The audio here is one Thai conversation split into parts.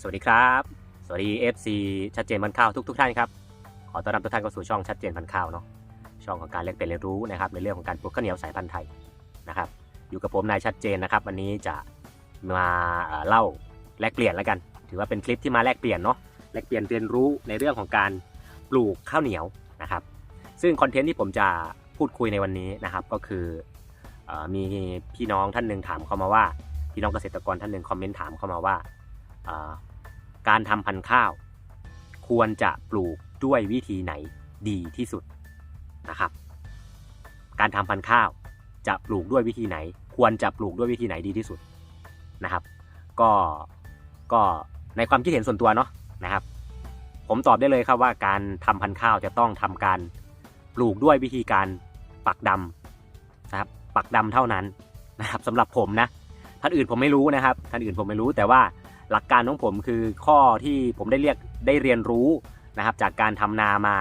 สวัสดีครับ สวัสดี FC ชัดเจนพันข้าวทุกทุกๆท่านครับ ขอต้อนรับทุกท่านเข้าสู่ช่องชัดเจนพันข้าวเนาะ ช่องของการแลกเปลี่ยนเรียนรู้นะครับ ในเรื่องของการปลูกข้าวเหนียวสายพันธุ์ไทยนะครับ อยู่กับผมนายชัดเจนนะครับ วันนี้จะมาเล่าแลกเปลี่ยนแล้วกัน ถือว่าเป็นคลิปที่มาแลกเปลี่ยนเนาะ แลกเปลี่ยนเรียนรู้ในเรื่องของการปลูกข้าวเหนียวนะครับ ซึ่งคอนเทนต์ที่ผมจะพูดคุยในวันนี้นะครับ ก็คืออมีพี่น้องท่านหนึ่งถามเข้ามาว่า พี่น้องเกษตรกรท่านหนึ่งคอมเมนต์ถามเข้ามาว่า การทำพันธุ์ข้าว ควรจะปลูกด้วยวิธีไหนดีที่สุดนะครับ การทำพันธุ์ข้าวจะปลูกด้วยวิธีไหน ควรจะปลูกด้วยวิธีไหนดีที่สุดนะครับ ก็ก็ในความคิดเห็นส่วนตัวเนาะนะครับ ผมตอบได้เลยครับว่าการทำพันธุ์ข้าวจะต้องทำการปลูกด้วยวิธีการปักดำนะครับปักดำเท่านั้นนะครับสำหรับผมนะท่านอื่นผมไม่รู้นะครับท่านอื่นผมไม่รู้แต่ว่า หลักการของผมคือข้อที่ผมได้เรียกได้เรียนรู้นะครับ จากการทำนามา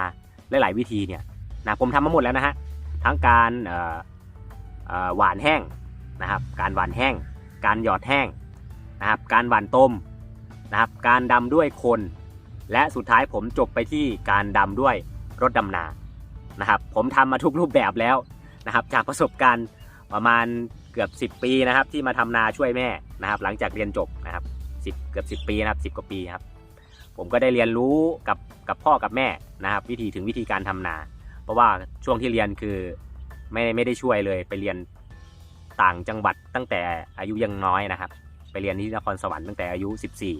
หลายๆวิธีเนี่ยนะผมทำมาหมดแล้วนะฮะทั้งการหวานแห้งนะครับ การหวานแห้ง การหยอดแห้งนะครับ การหวานต้มนะครับ การดำด้วยคน และสุดท้ายผมจบไปที่การดำด้วยรถดำนานะครับ ผมทำมาทุกรูปแบบแล้วนะครับ จากประสบการณ์ประมาณเกือบ 10 ปีนะครับ ที่มาทำนาช่วยแม่นะครับ หลังจากเรียนจบ นะครับ10เกือบ10ปีนะครับ10กว่าปีครับ ผมก็ได้เรียนรู้กับกับพ่อกับแม่นะครับ วิธีถึงวิธีการทำนา เพราะว่าช่วงที่เรียนคือไม่ไม่ได้ช่วยเลยไปเรียนต่างจังหวัดตั้งแต่อายุยังน้อยนะครับ ไปเรียนที่นครสวรรค์ตั้งแต่อายุ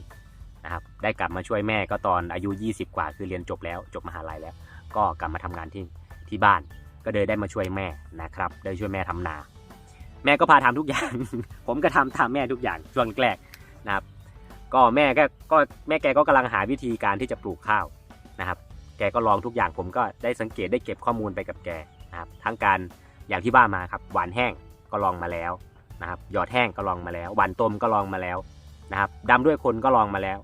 14นะครับได้กลับมาช่วยแม่ก็ตอนอายุ 20 กว่า คือเรียนจบแล้วจบมหาลัยแล้ว ก็กลับมาทำงานที่ที่บ้าน ก็เลยได้มาช่วยแม่นะครับ ได้ช่วยแม่ทำนา แม่ก็พาทำทุกอย่าง ผมก็ทำตามแม่ทุกอย่างช่วงแรกนะครับ ก็แม่ก็ก็แม่แกก็กำลังหาวิธีการที่จะปลูกข้าวนะครับ แกก็ลองทุกอย่างผมก็ได้สังเกตได้เก็บข้อมูลไปกับแกนะครับทั้งการอย่างที่บ้านมาครับหวานแห้งก็ลองมาแล้วนะครับหยอดแห้งก็ลองมาแล้วหวานต้มก็ลองมาแล้วนะครับดำด้วยคนก็ลองมาแล้ว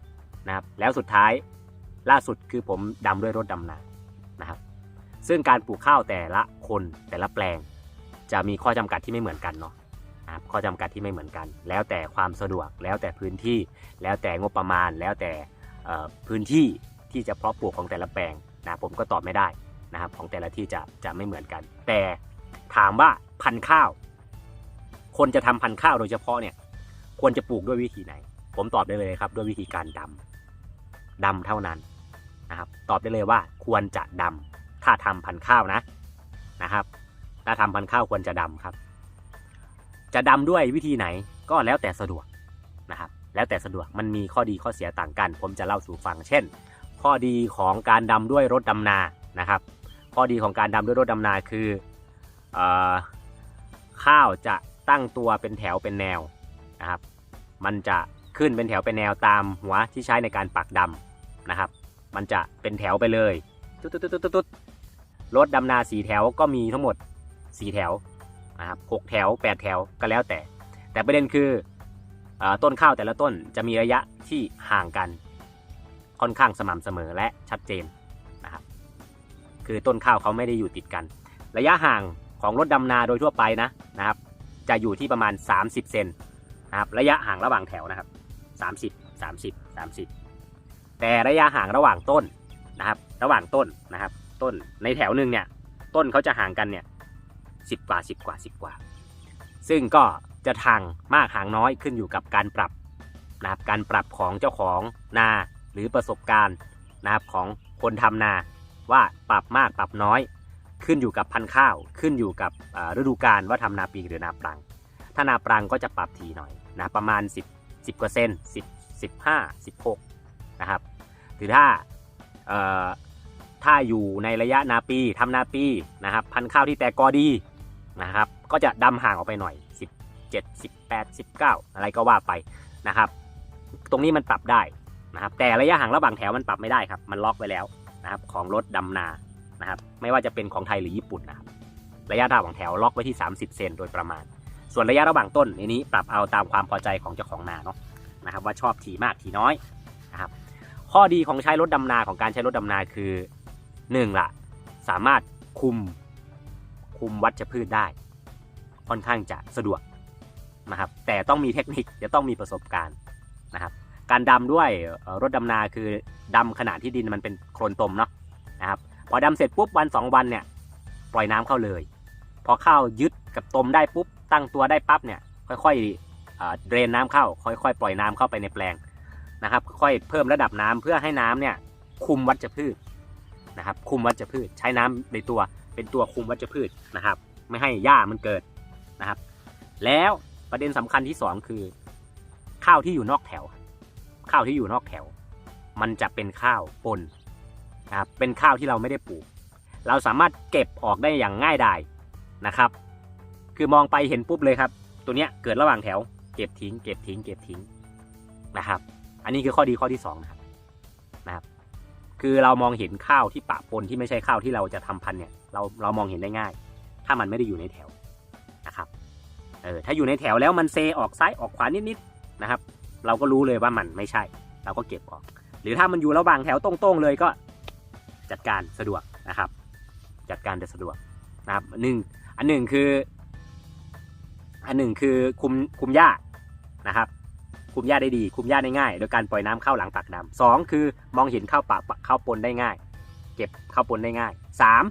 นะครับแล้วสุดท้ายล่าสุดคือผมดำด้วยรถดำนานะครับ ซึ่งการปลูกข้าวแต่ละคนแต่ละแปลง จะมีข้อจำกัดที่ไม่เหมือนกันเนาะ นะครับข้อจำกัดที่ไม่เหมือนกัน แล้วแต่ความสะดวกแล้วแต่พื้นที่ แล้วแต่งบประมาณ แล้วแต่พื้นที่ที่จะเพาะปลูกของแต่ละแปลงนะผมก็ตอบไม่ได้นะครับของแต่ละที่จะจะไม่เหมือนกัน แต่ถามว่าพันธุ์ข้าว คนจะทำพันธุ์ข้าวโดยเฉพาะเนี่ยควรจะปลูกด้วยวิธีไหน ผมตอบได้เลยครับด้วยวิธีการดำดำเท่านั้นนะครับตอบได้เลยว่าควรจะดำถ้าทำพันธุ์ข้าวนะนะครับถ้าทำพันธุ์ข้าวควรจะดำครับ จะดำด้วยวิธีไหนก็แล้วแต่สะดวกนะครับ แล้วแต่สะดวกมันมีข้อดีข้อเสียต่างกัน ผมจะเล่าสู่ฟัง เช่น ข้อดีของการดำด้วยรถดำนานะครับ ข้อดีของการดำด้วยรถดำนาคืออข้าวจะตั้งตัวเป็นแถวเป็นแนวนะครับ มันจะขึ้นเป็นแถวเป็นแนวตามหัวที่ใช้ในการปักดำนะครับ มันจะเป็นแถวไปเลยตุ๊ดตุ๊ดตุ๊ดตุ๊ดตุ๊ดรถดำนาสีแถวก็มีทั้งหมดสีแถว นะครับหกแถวแปดแถวก็แล้วแต่ แต่ประเด็นคือออต้นข้าวแต่ละต้นจะมีระยะที่ห่างกัน ค่อนข้างสม่ำเสมอและชัดเจนนะครับคือต้นข้าวเขาไม่ได้อยู่ติดกัน ระยะห่างของรถดำนาโดยทั่วไปนะนะครับ จะอยู่ที่ประมาณ 30 เซนนะครับระยะห่างระหว่างแถวนะครับ 30 30 30 แต่ระยะห่างระหว่างต้นนะครับ ระหว่างต้นนะครับ ต้นในแถวหนึ่งเนี่ยต้นเขาจะห่างกันเนี่ย สิบกว่าสิบกว่าสิบกว่า ซึ่งก็จะทางมากหางน้อยขึ้นอยู่กับการปรับนะครับการปรับของเจ้าของนาหรือประสบการณ์นะครับของคนทำนาว่าปรับมากปรับน้อย ขึ้นอยู่กับพันธุ์ข้าว ขึ้นอยู่กับฤดูกาลว่าทำนาปีหรือนาปรัง ถ้านาปรังก็จะปรับทีหน่อยนะประมาณ 10 10กว่าเซน10 15 16นะครับหรือถ้าถ้าอยู่ในระยะนาปีทำนาปีนะครับ พันธุ์ข้าวที่แตกกอดี นะครับ ก็จะดำห่างออกไปหน่อย 17 18 19 อะไรก็ว่าไปนะครับ ตรงนี้มันปรับได้นะครับ แต่ระยะห่างระหว่างแถวมันปรับไม่ได้ครับ มันล็อกไว้แล้วนะครับ ของรถดำนานะครับ ไม่ว่าจะเป็นของไทยหรือญี่ปุ่นนะครับ ระยะระหว่างแถวล็อกไว้ที่ 30 เซนโดยประมาณ ส่วนระยะระหว่างต้นในนี้ปรับเอาตามความพอใจของเจ้าของนาเนาะนะครับ ว่าชอบถี่มากถี่น้อยนะครับ ข้อดีของใช้รถดำนาของการใช้รถดำนาคือหนึ่งละสามารถคุม คุมวัชพืชได้ ค่อนข้างจะสะดวกนะครับ แต่ต้องมีเทคนิคจะต้องมีประสบการณ์นะครับ การดำด้วยรถดำนาคือดำขณะที่ดินมันเป็นโคลนตมเนาะนะครับ พอดำเสร็จปุ๊บวันสองวันเนี่ยปล่อยน้ำเข้าเลย พอข้าวยึดกับตมได้ปุ๊บตั้งตัวได้ปั๊บเนี่ยค่อยๆเอ่อเดรนน้ำเข้า ค่อยๆ ปล่อยน้ำเข้าไปในแปลงนะครับ ค่อยเพิ่มระดับน้ำเพื่อให้น้ำเนี่ยคุมวัชพืชนะครับคุมวัชพืชใช้น้ำในตัว เป็นตัวคุมวัชพืชนะครับ ไม่ให้หญ้ามันเกิดนะครับ แล้วประเด็นสำคัญที่สองคือ ข้าวที่อยู่นอกแถว ข้าวที่อยู่นอกแถว มันจะเป็นข้าวปนนะครับเป็นข้าวที่เราไม่ได้ปลูก เราสามารถเก็บออกได้อย่างง่ายดายนะครับ คือมองไปเห็นปุ๊บเลยครับ ตัวเนี้ยเกิดระหว่างแถว เก็บทิ้ง เก็บทิ้ง เก็บทิ้งนะครับ อันนี้คือข้อดีข้อที่สองนะครับนะครับ คือเรามองเห็นข้าวที่ปะปนที่ไม่ใช่ข้าวที่เราจะทำพันธุ์เนี่ย เราเรามองเห็นได้ง่าย ถ้ามันไม่ได้อยู่ในแถวนะครับเออถ้าอยู่ในแถวแล้วมันเซออกซ้ายออกขวานิดๆนะครับ เราก็รู้เลยว่ามันไม่ใช่ เราก็เก็บออก หรือถ้ามันอยู่ระหว่างแถวตรงๆเลยก็จัดการสะดวกนะครับ จัดการจะสะดวกนะครับหนึ่งอันหนึ่งคือ อันหนึ่งคือคุมคุมหญ้านะครับ คุมหญ้าได้ดีคุมหญ้าได้ง่าย โดยการปล่อยน้ำเข้าหลังปากดำสองคือมองเห็นเข้าปากข้าปนได้ง่าย เก็บเข้าปนได้ง่ายสาม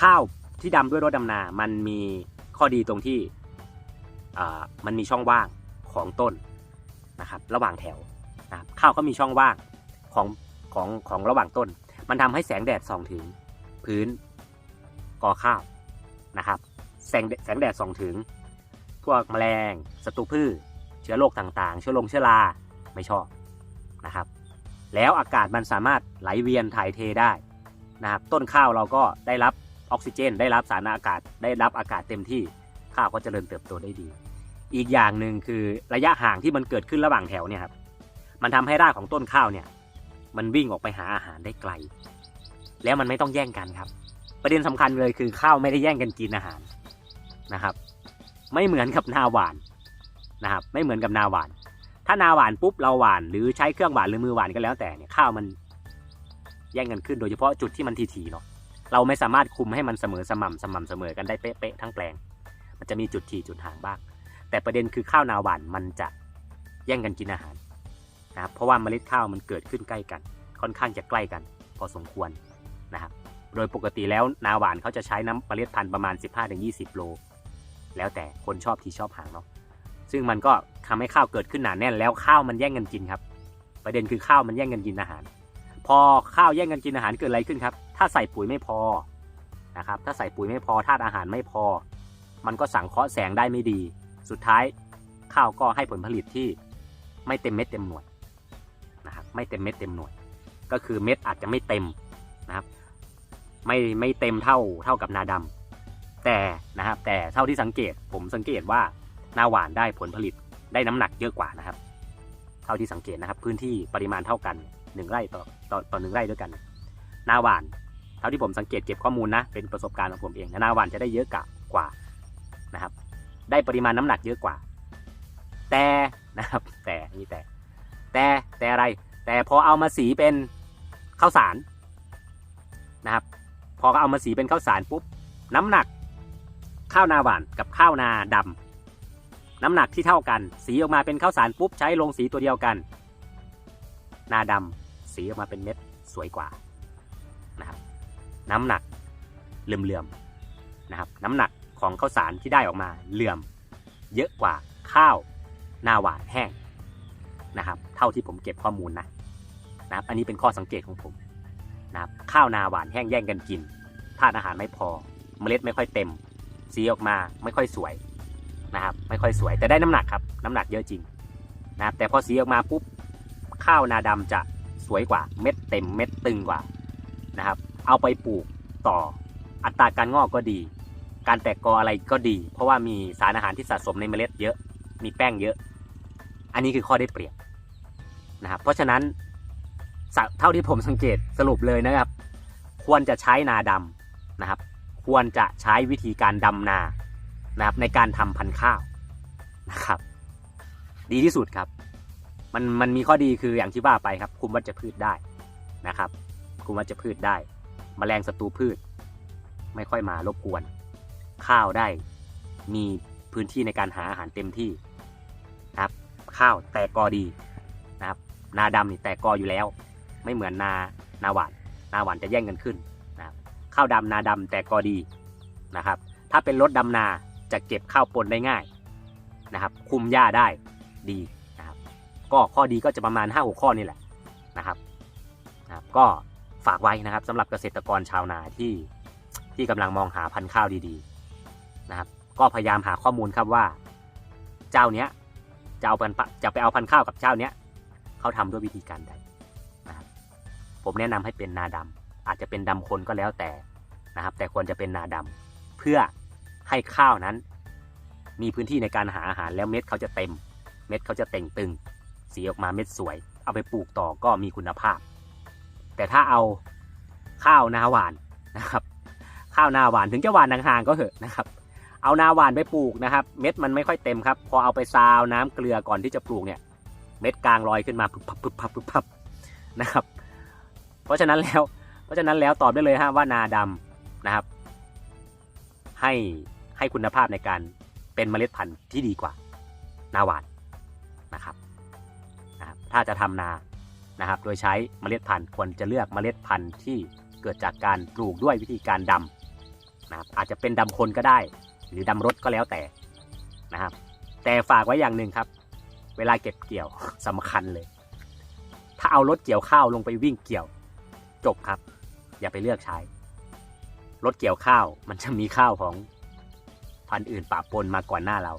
ข้าวที่ดำด้วยรถดำนา มันมีข้อดีตรงที่มันมีช่องว่างของต้นนะครับ ระหว่างแถวนะข้าวก็มีช่องว่างของของของระหว่างต้น มันทำให้แสงแดดส่องถึงพื้นกอข้าวนะครับ แสงแสงแดดส่องถึง พวกแมลงศัตรูพืชเชื้อโรคต่างๆ เชื้อลงเชื้อราไม่ชอบนะครับ แล้วอากาศมันสามารถไหลเวียนถ่ายเทได้นะครับ ต้นข้าวเราก็ได้รับ ออกซิเจน ได้รับสารอากาศได้รับอากาศเต็มที่ข้าวก็เจริญเติบโตได้ดี อีกอย่างหนึ่งคือระยะห่างที่มันเกิดขึ้นระหว่างแถวเนี่ยครับมันทำให้รากของต้นข้าวเนี่ย มันวิ่งออกไปหาอาหารได้ไกล แล้วมันไม่ต้องแย่งกันครับ ประเด็นสำคัญเลยคือข้าวไม่ได้แย่งกันกินอาหารนะครับ ไม่เหมือนกับนาหวานนะครับ ไม่เหมือนกับนาหวาน ถ้านาหวานปุ๊บเราหวานหรือใช้เครื่องหวานหรือมือหวานก็แล้วแต่เนี่ยข้าวมันแย่งกันขึ้นโดยเฉพาะจุดที่มันทีๆเนาะ เราไม่สามารถคุมให้มันเสมอสม่ำสม่ำเสมอกันได้เป๊ะๆทั้งแปลง มันจะมีจุดทีจุดห่างบ้าง แต่ประเด็นคือข้าวนาหวานมันจะแย่งกันกินอาหารนะครับเพราะว่าเมล็ดข้าวมันเกิดขึ้นใกล้กัน ค่อนข้างจะใกล้กัน พอสมควรนะครับโดยปกติแล้วนาหวานเขาจะใช้น้ำเมล็ดพันธุ์ประมาณ 15-20 โล แล้วแต่คนชอบที่ชอบหางเนาะซึ่งมันก็ทำให้ข้าวเกิดขึ้นหนาแน่นแล้วข้าวมันแย่งกันกินครับ ประเด็นคือข้าวมันแย่งกันกินอาหาร พอข้าวแย่งกันกินอาหารเกิดอะไรขึ้นครับ ถ้าใส่ปุ๋ยไม่พอนะครับ ถ้าใส่ปุ๋ยไม่พอธาตุอาหารไม่พอ มันก็สังเคราะห์แสงได้ไม่ดี สุดท้ายข้าวก็ให้ผลผลิตที่ไม่เต็มเม็ดเต็มหน่วยนะครับไม่เต็มเม็ดเต็มหน่วย ก็คือเม็ดอาจจะไม่เต็มนะครับ ไม่ไม่เต็มเท่าเท่ากับนาดำแต่นะครับ แต่เท่าที่สังเกตผมสังเกตว่านาหวานได้ผลผลิตได้น้ำหนักเยอะกว่านะครับ เท่าที่สังเกตนะครับ พื้นที่ปริมาณเท่ากันหนึ่งไร่ต่อ ต่อต่อหนึ่งไร่ด้วยกันนาหวานเท่าที่ผมสังเกตเก็บข้อมูลนะเป็นประสบการณ์ของผมเองนาหวานจะได้เยอะกว่ากว่านะครับ ได้ปริมาณน้ำหนักเยอะกว่า แต่นะครับ แต่นี่แต่ แต่แต่อะไร แต่พอเอามาสีเป็นข้าวสารนะครับ พอเอามาสีเป็นข้าวสารปุ๊บน้ำหนักข้าวนาหวานกับข้าวนาดำน้ำหนักที่เท่ากัน สีออกมาเป็นข้าวสารปุ๊บใช้ลงสีตัวเดียวกัน นาดำ สีออกมาเป็นเม็ดสวยกว่านะครับน้ำหนักเหลื่อมๆนะครับน้ำหนักของข้าวสารที่ได้ออกมาเหลื่อม เยอะกว่าข้าวนาหวานแห้งนะครับเท่าที่ผมเก็บข้อมูลนะนะครับอันนี้เป็นข้อสังเกตของผมนะครับข้าวนาหวานแห้งแย่งกันกินธาตุอาหารไม่พอ เมล็ดไม่ค่อยเต็ม สีออกมาไม่ค่อยสวยนะครับไม่ค่อยสวยแต่ได้น้ำหนักครับน้ำหนักเยอะจริงนะครับแต่พอสีออกมาปุ๊บข้าวนาดำจะ สวยกว่า เม็ดเต็มเม็ดตึงกว่านะครับ เอาไปปลูกต่ออัตราการงอกก็ดี การแตกกออะไรก็ดี เพราะว่ามีสารอาหารที่สะสมในเมล็ดเยอะ มีแป้งเยอะ อันนี้คือข้อได้เปรียบนะครับ เพราะฉะนั้นเท่าที่ผมสังเกตสรุปเลยนะครับ ควรจะใช้นาดำนะครับ ควรจะใช้วิธีการดำนานะครับในการทำพันธุ์ข้าวนะครับ ดีที่สุดครับ มันมันมีข้อดีคืออย่างที่ว่าไปครับ คุมวัชพืชได้นะครับ คุมวัชพืชได้แมลงศัตรูพืช ไม่ค่อยมารบกวน ข้าวได้มีพื้นที่ในการหาอาหารเต็มที่นะครับ ข้าวแตกกอดีนะครับ นาดำนี่แตกกออยู่แล้ว ไม่เหมือนนานาหวาน นาหวานจะแย่งกันขึ้นนะครับข้าวดำนาดำแตกกอดีนะครับ ถ้าเป็นรถดำนาจะเก็บข้าวปนได้ง่ายนะครับ คุมหญ้าได้ดี ก็ข้อดีก็จะประมาณ5้าข้อนี่แหละนะครับนะครับ ก็ฝากไว้นะครับสำหรับเกษตรกรชาวนาที่ที่กำลังมองหาพันธุ์ข้าวดีๆนะครับ ก็พยายามหาข้อมูลครับว่า เจ้าเนี้ยจะเอาพันธุ์จะไปเอาพันธุ์ข้าวกับเจ้าเนี้ยเขาทำด้วยวิธีการใดนะครับผมแนะนำให้เป็นนาดำอาจจะเป็นดำคนก็แล้วแต่นะครับ แต่ควรจะเป็นนาดำเพื่อให้ข้าวนั้น มีพื้นที่ในการหาอาหารแล้วเม็ดเขาจะเต็ม เม็ดเขาจะเต่งตึง สีออกมาเม็ดสวย เอาไปปลูกต่อก็มีคุณภาพ แต่ถ้าเอาข้าวนาหวานนะครับ ข้าวนาหวานถึงจะหวานห่างๆก็เหอะนะครับ เอานาหวานไปปลูกนะครับ เม็ดมันไม่ค่อยเต็มครับ พอเอาไปซาวน้ำเกลือก่อนที่จะปลูกเนี่ย เม็ดกลางลอยขึ้นมาปุ๊บพับปุ๊บพับปุ๊บพับนะครับ เพราะฉะนั้นแล้วเพราะฉะนั้นแล้วตอบได้เลยฮะว่านาดำนะครับ ให้ให้คุณภาพในการเป็นเมล็ดพันธุ์ที่ดีกว่านาหวานนะครับ ถ้าจะทำนานะครับ โดยใช้เมล็ดพันธุ์ควรจะเลือกเมล็ดพันธุ์ที่เกิดจากการปลูกด้วยวิธีการดำนะครับอาจจะเป็นดำคนก็ได้ หรือดำรถก็แล้วแต่นะครับ แต่ฝากไว้อย่างหนึ่งครับ เวลาเก็บเกี่ยวสำคัญเลย ถ้าเอารถเกี่ยวข้าวลงไปวิ่งเกี่ยว จบครับ อย่าไปเลือกใช้ รถเกี่ยวข้าวมันจะมีข้าวของพันธุ์อื่นปะปนมาก่อนหน้าเรา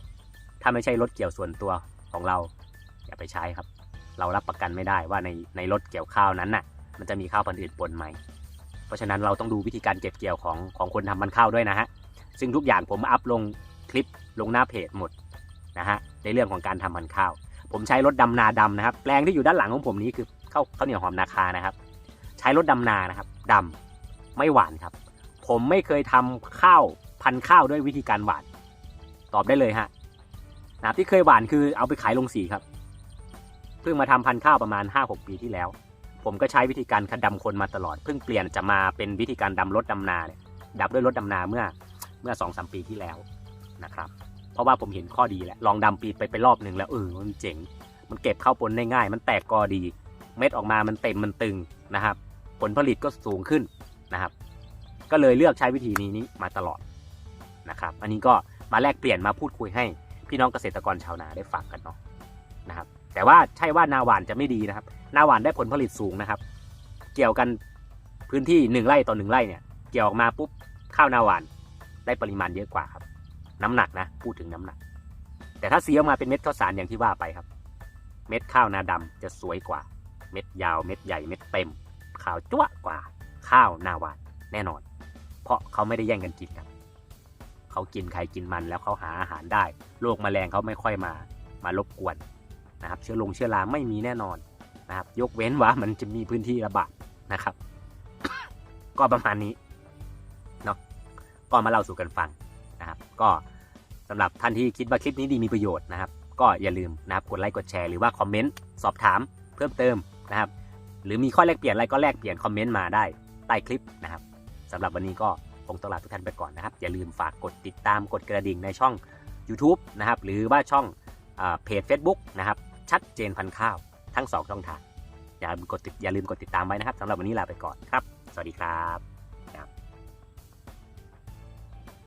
ถ้าไม่ใช่รถเกี่ยวส่วนตัวของเรา อย่าไปใช้ครับ เรารับประกันไม่ได้ว่าในในรถเกี่ยวข้าวนั้นน่ะ มันจะมีข้าวพันธุ์อื่นปนไหมเพราะฉะนั้นเราต้องดูวิธีการเก็บเกี่ยวของของคนทำมันข้าวด้วยนะฮะซึ่งทุกอย่างผมอัพลงคลิปลงหน้าเพจหมดนะฮะในเรื่องของการทำมันข้าว ผมใช้รถดำนาดำนะครับแปลงที่อยู่ด้านหลังของผมนี้คือข้าวข้าวเหนียวหอมนาคานะครับ ใช้รถดำนานะครับดำไม่หวานครับ ผมไม่เคยทำข้าวพันข้าวด้วยวิธีการหวาน ตอบได้เลยฮะนะที่เคยหวานคือเอาไปขายลงสีครับ เพิ่งมาทำพันธุ์ข้าวประมาณ 5-6 ปีที่แล้ว ผมก็ใช้วิธีการคัดดำคนมาตลอด เพิ่งเปลี่ยนจะมาเป็นวิธีการดำรถดำนาเนี่ยดับด้วยรถดำนาเมื่อเมื่อสองสามปีที่แล้วนะครับ เพราะว่าผมเห็นข้อดีแหละลองดำปีไปไปรอบหนึ่งแล้วเออมันเจ๋ง มันเก็บข้าวปนได้ง่าย มันแตกกอดี เม็ดออกมามันเต็มมันตึงนะครับ ผลผลิตก็สูงขึ้นนะครับ ก็เลยเลือกใช้วิธีนี้นี้มาตลอดนะครับ อันนี้ก็มาแลกเปลี่ยนมาพูดคุยให้พี่น้องเกษตรกรชาวนาได้ฟังกันเนาะนะครับ แต่ว่าใช่ว่านาหวานจะไม่ดีนะครับ นาหวานได้ผลผลิตสูงนะครับ เกี่ยวกันพื้นที่หนึ่งไร่ต่อหนึ่งไร่เนี่ย เกี่ยวออกมาปุ๊บข้าวนาหวานได้ปริมาณเยอะกว่าครับ น้ำหนักนะพูดถึงน้ำหนัก แต่ถ้าสีออกมาเป็นเม็ดข้าวสารอย่างที่ว่าไปครับ เม็ดข้าวนาดำจะสวยกว่า เม็ดยาวเม็ดใหญ่เม็ดเต็มขาวจ้วกว่าข้าวนาหวานแน่นอน เพราะเขาไม่ได้แย่งกันกินครับเขากินใครกินมันแล้วเขาหาอาหารได้โรคแมลงเขาไม่ค่อยมา มารบกวน นะครับเชื้อลงเชื้อราไม่มีแน่นอนนะครับ ยกเว้นว่ามันจะมีพื้นที่ระบาดนะครับ ก็ประมาณนี้เนาะก็มาเล่าสู่กันฟังนะครับ ก็สำหรับท่านที่คิดว่าคลิปนี้ดีมีประโยชน์นะครับ ก็อย่าลืมนะครับกดไลค์กดแชร์หรือว่าคอมเมนต์สอบถามเพิ่มเติมนะครับ หรือมีข้อแลกเปลี่ยนอะไรก็แลกเปลี่ยนคอมเมนต์มาได้ใต้คลิปนะครับสำหรับวันนี้ก็คงต้องลาทุกท่านไปก่อนนะครับ อย่าลืมฝากกดติดตามกดกระดิ่งในช่อง YouTube นะครับ หรือว่าช่องเพจ Facebook นะครับ ชัดเจนพันข้าวทั้งสองช่องทางอย่าลืมกดติดอย่าลืมกดติดตามไว้นะครับสำหรับวันนี้ลาไปก่อนครับ สวัสดีครับ